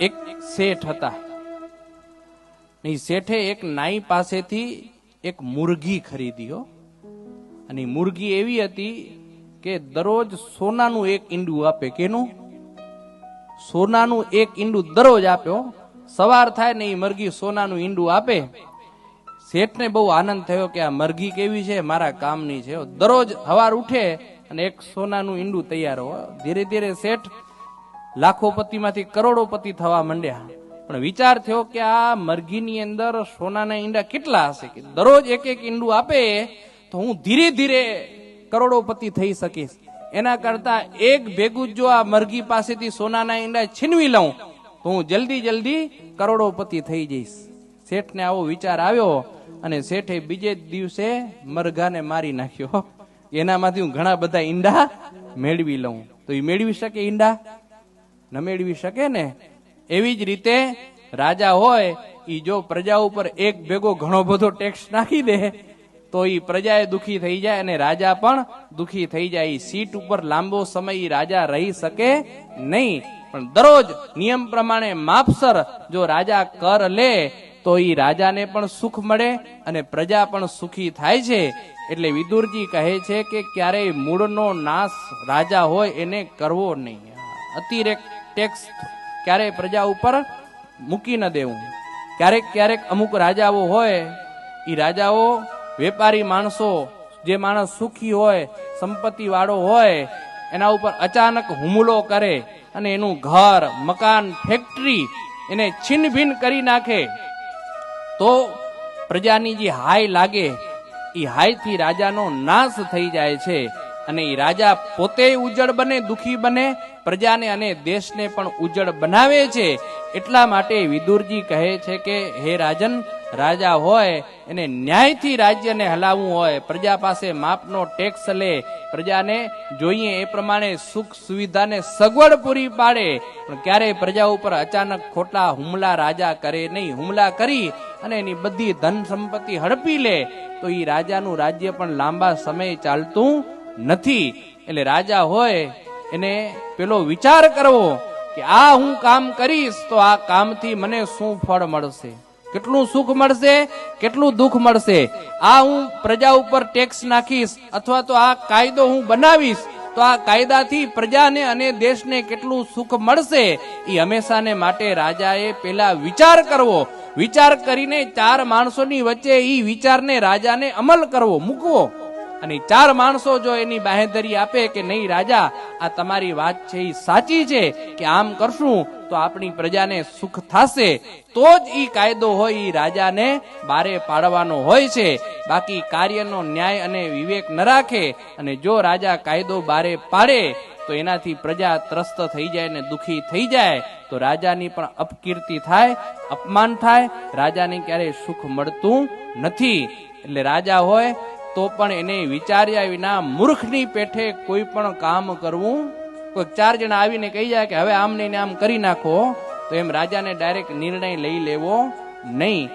એક શેઠ હતા. શેઠે એક નાઈ પાસેથી એક મુરગી ખરીદ્યો અને મુરગી એવી હતી કે દરરોજ સોનાનું એક ઈંડું આપે. કેનું? સોનાનું એક ઈંડું દરરોજ આપે સવાર થાય ને એ મરઘી સોનાનું ઈંડું આપે. શેઠને બહુ આનંદ થયો કે આ મરઘી કેવી છે, મારા કામની છે દરરોજ હવાર ઉઠે અને એક સોનાનું ઈંડું તૈયાર હોય ધીરે ધીરે શેઠ લાખોપતિમાંથી કરોડોપતિ થવા માંડ્યા. પણ વિચાર થયો કે આ મરઘીની અંદર સોનાના ઈંડા કેટલા હશે કે દરરોજ એક એક ઈંડું આપે, તો હું ધીરે ધીરે કરોડોપતિ થઈ શકીશ. એના કરતા એક ભેગું જો આ મરઘી પાસેથી સોનાના ઈંડા છીનવી લઉં, તો હું જલ્દી જલ્દી કરોડોપતિ થઈ જઈશ. શેઠને આવો વિચાર આવ્યો અને શેઠે બીજે દિવસે મરઘાને મારી નાખ્યો. એનામાંથી હું ઘણા બધા ઈંડા મેળવી લઉં. તો એ મેળવી શકે ઈંડા? ન મેળવી શકે ને? એવી જ રીતે રાજા હોય એ જો પ્રજા ઉપર એક ભેગો ઘણો બધો ટેક્સ નાખી દે, તો એ પ્રજાએ દુખી થઈ જાય અને રાજા પણ દુખી થઈ જાય. એ સીટ ઉપર લાંબો સમય રાજા રહી શકે નહીં. પણ દરરોજ નિયમ પ્રમાણે માપસર જો રાજા કર લે, તો એ રાજાને પણ સુખ મળે અને પ્રજા પણ સુખી થાય છે. એટલે વિદુરજી કહે છે કે ક્યારેય મૂળનો નાશ રાજા હોય એને કરવો નહીં. અતિરેક ટેક્સ ક્યારેય પ્રજા ઉપર મૂકી ન દેવું. ક્યારેક ક્યારેક અમુક રાજાઓ હોય એ રાજાઓ વેપારી માણસો, જે માણસ સુખી હોય સંપત્તિ વાળો હોય, એના ઉપર અચાનક હુમલો કરે અને એનું ઘર, મકાન, ફેક્ટરી એને છીન કરી નાખે, તો પ્રજાની જે હાય લાગે એ હાયથી રાજાનો નાશ થઈ જાય છે. અને એ રાજા પોતે ઉજ્જડ બને, દુખી બને, પ્રજાને અને દેશને પણ ઉજ્જડ બનાવે છે. એટલા માટે વિદુરજી કહે છે કે, હે રાજન, રાજા હોય, એને ન્યાયથી રાજ્યને હલાવવું હોય. પ્રજા પાસે માપનો ટેક્સ લે. પ્રજાને જોઈએ એ પ્રમાણે સુખ સુવિધાને સગવડ પૂરી પાડે. પણ ક્યારેય પ્રજા ઉપર અચાનક ખોટા હુમલા રાજા કરે નહીં. હુમલા કરી અને એની બધી ધન સંપત્તિ હડપી લે. તો એ રાજાનું રાજ્ય પણ લાંબા સમય ચાલતું નથી. એટલે રાજા હોય, એને પેલો વિચાર કરવો કે આ હું કામ કરીશ તો આ કામથી મને શું ફળ મળશે? કેટલું સુખ મળશે? કેટલું દુઃખ મળશે? આ હું પ્રજા ઉપર ટેક્સ નાખીશ અથવા તો આ કાયદો હું બનાવીશ તો આ કાયદાથી પ્રજાને અને દેશને કેટલું સુખ મળશે? એ હંમેશાને માટે રાજાએ પેલા વિચાર કરવો. વિચાર કરીને ચાર માણસોની વચ્ચે એ વિચારને રાજાને અમલ કરવો, મૂકવો. અને ચાર માણસો જો એની બાહેધરી આપે કે નહીં, રાજા, આ તમારી વાત છે એ સાચી છે કે આમ કરશું તો આપણી પ્રજાને સુખ થશે. તો જ ઈ કાયદો હોય ઈ રાજાને બારે પાડવાનો હોય છે. બાકી કાર્યનો ન્યાય અને વિવેક ન રાખે અને જો રાજા કાયદો બારે પાડે તો એનાથી પ્રજા ત્રસ્ત થઈ જાય ને દુખી થઈ જાય. તો રાજાની પણ અપકીર્તિ થાય, અપમાન થાય. રાજાને ક્યારેય સુખ મળતું નથી. એટલે રાજા હોય તો પણ એને વિચાર્યા વિના મૂર્ખની પેઠે કોઈ પણ કામ કરવું કોઈ ચાર જણા આવીને કહી જાય કે હવે આમ ને આમ કરી નાખો, તો એમ રાજાને ડાયરેક્ટ નિર્ણય લઈ લેવો નહીં.